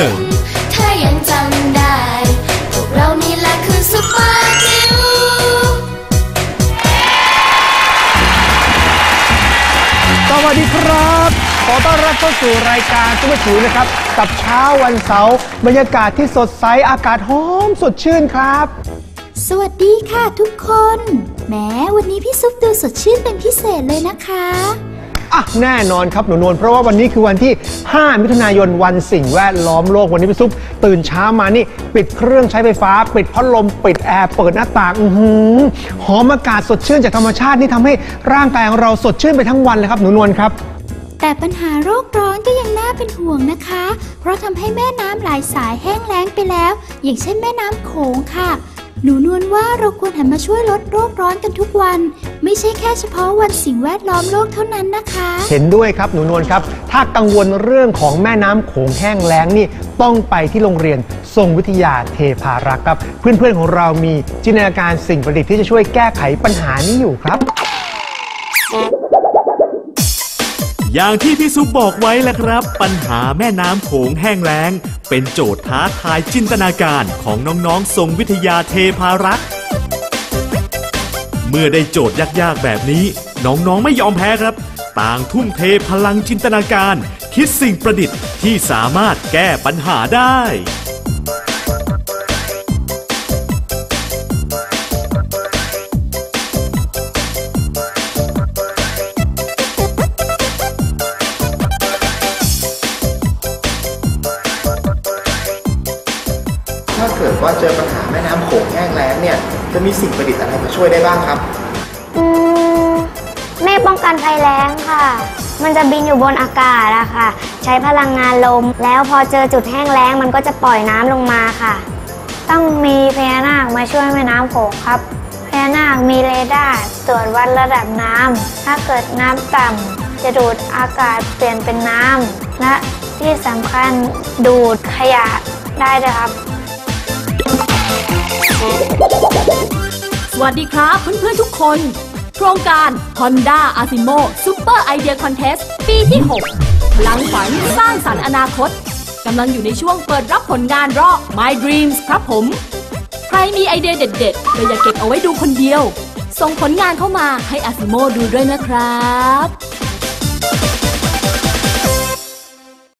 นอถ้ายังจำได้ พวกเรานี่แหละคือซุปเปอร์จิ๋วสวัสดีครับ ขอต้อนรับเข้าสู่รายการซุปเปอร์จิ๋วนะครับ กับเช้าวันเสาร์บรรยากาศที่สดใสอากาศหอมสดชื่นครับ สวัสดีค่ะทุกคนแหมวันนี้พี่ซุปดูสดชื่นเป็นพิเศษเลยนะคะอะ แน่นอนครับหนูนวลเพราะว่าวันนี้คือวันที่ 5 มิถุนายนวันสิ่งแวดล้อมโลกวันนี้พี่ซุปตื่นเช้ามานี่ ปิดเครื่องใช้ไฟฟ้า ปิดพัดลม ปิดแอร์เปิดหน้าต่างอือหือหอมอากาศสดชื่นจากธรรมชาตินี่ทำให้ร่างกายของเราสดชื่นไปทั้งวันเลยครับหนูนวลครับ แต่ปัญหาโรคร้อนก็ยังน่าเป็นห่วงนะคะ เพราะทำให้แม่น้ำหลายสายแห้งแล้งไปแล้ว อย่างเช่นแม่น้ำโขงค่ะ หนูนวลว่าเราควรหันมาช่วยลดโรคร้อนกันทุกวัน ไม่ใช่แค่เฉพาะวันสิ่งแวดล้อมโลกเท่านั้นนะคะ เห็นด้วยครับหนูนวลครับ ถ้ากังวลเรื่องของแม่น้ำโขงแห้งแล้งนี่ต้องไปที่โรงเรียนทรงวิทยาเทพารักษ์ครับ เพื่อนๆของเรามีจินตนาการสิ่งประดิษฐ์ที่จะช่วยแก้ไขปัญหานี้อยู่ครับ อย่างที่พี่ซุปบอกไว้แหละครับ ปัญหาแม่น้ำโขงแห้งแล้ง เป็นโจทย์ท้าทายจินตนาการของน้องๆทรงวิทยาเทพารักษ์ เมื่อได้โจทย์ยากๆแบบนี้ น้องๆไม่ยอมแพ้ครับ ต่างทุ่มเทพลังจินตนาการ คิดสิ่งประดิษฐ์ที่สามารถแก้ปัญหาได้ถ้าเกิดว่าเจอปัญหาแม่น้ำโขงแห้งแล้งเนี่ย จะมีสิ่งประดิษฐ์อะไรมาช่วยได้บ้างครับอืมเมฆป้องกันภัยแล้งค่ะ มันจะบินอยู่บนอากาศอะค่ะ ใช้พลังงานลม แล้วพอเจอจุดแห้งแล้งมันก็จะปล่อยน้ำลงมาค่ะ ต้องมีพญานาคมาช่วยแม่น้ำโขงครับ พญานาคมีเรดาร์ตรวจวัดระดับน้ำถ้าเกิดน้ำต่ำจะดูดอากาศเปลี่ยนเป็นน้ำและที่สำคัญดูดขยะได้ด้วยครับ วัสดีครับเพื่อนๆทุกคน โครงการ Honda Asimo Super Idea Contest ปีที่ 6 พลังฝันสร้างสรรค์อนาคตกำลังอยู่ในช่วงเปิดรับผลงานรอบ My Dreams ครับผม ใครมีไอเดียเด็ดๆก็อย่าเก็บเอาไว้ดูคนเดียว ส่งผลงานเข้ามาให้ Asimo ดูด้วยนะครับ